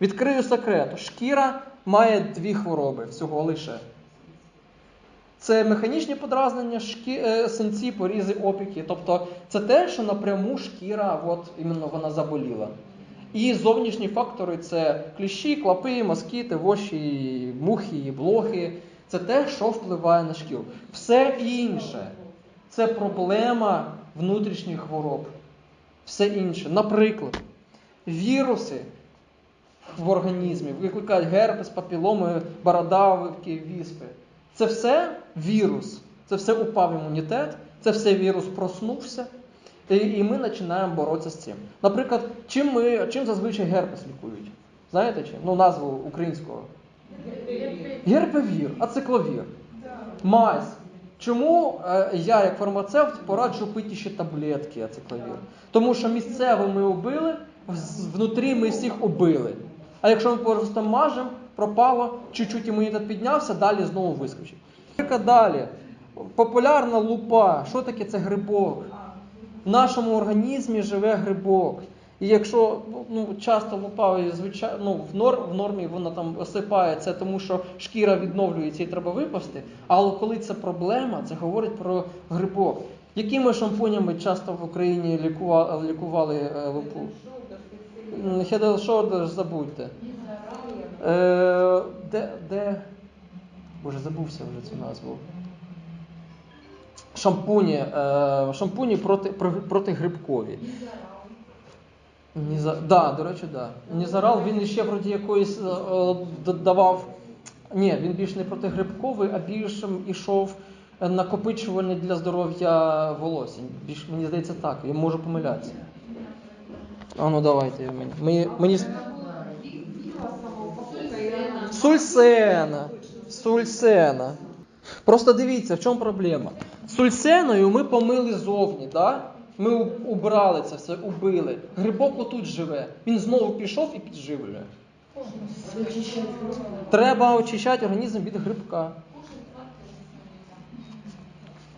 Відкрию секрет. Шкіра має дві хвороби всього лише. Це механічні подразнення, шкі... е, синці, порізи, опіки. Тобто це те, що напряму шкіра, от іменно вона заболіла. І зовнішні фактори це кліщі, клапи, москіти, воші, мухи, блохи. Це те, що впливає на шкіру. Все інше це проблема внутрішніх хвороб. Все інше. Наприклад, віруси в організмі викликають герпес, папіломи, бородавки, віспи. Це все вірус. Це все упав імунітет, це все вірус проснувся. І, і ми починаємо боротися з цим. Наприклад, чим ми, чим зазвичай герпес лікують? Знаєте чим? Ну, назву українського. Герпевір, ацикловір. Мазь. Чому е, я, як фармацевт, пораджу пити ще таблетки ацикловір? Тому що місцево ми убили, внутрі ми всіх убили. А якщо ми просто мажемо, пропало, чуть-чуть імунітет піднявся, далі знову вискочить. Далі. Популярна лупа. Що таке це грибок? В нашому організмі живе грибок. І якщо ну, часто лупа звичайно ну, в, нор, в нормі вона там осипає, це тому що шкіра відновлюється і треба випасти. Але коли це проблема, це говорить про грибок. Якими шампунями часто в Україні лікували, лікували е, лупу? Head забудьте. Е, де, де. Боже, забувся вже цю назву. Шампуні, е, шампуні проти, про- протигрибкові. Ніза... Да, до речі, да. Нізарал він ще вроді якоїсь е, додавав. Ні, він більш не протигрибковий, а більш ішов накопичувальний для здоров'я волосся. Більш мені здається так, я можу помилятися. А ну давайте мені. Мені, мені... Сульсена. Сульсена. Просто дивіться, в чому проблема. Сульсеною ми помили зовні, да? ми убрали це все, убили. Грибок отут живе. Він знову пішов і підживлює. Треба очищати організм від грибка.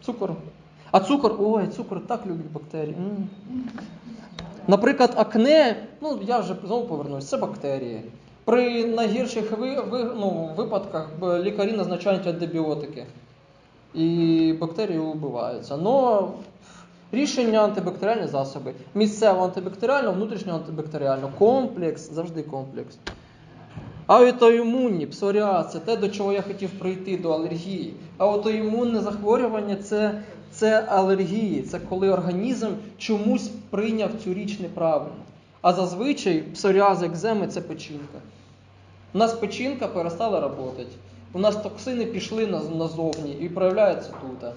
Цукор. А цукор, ой, цукор так любить бактерії. Наприклад, акне, ну я вже знову повернусь, це бактерії. При найгірших ви, ви, ну, випадках лікарі назначають антибіотики. І бактерії вбиваються. Но рішення антибактеріальні засоби. Місцево антибактеріально, внутрішньо антибактеріально. Комплекс, завжди комплекс. Аутоімунні, псоріаз це те, до чого я хотів прийти, до алергії. Аутоімунне захворювання це, це алергії, це коли організм чомусь прийняв цю річ неправильно. А зазвичай псоріаз, екземи це печінка. У нас печінка перестала працювати. У нас токсини пішли назовні і проявляються тут.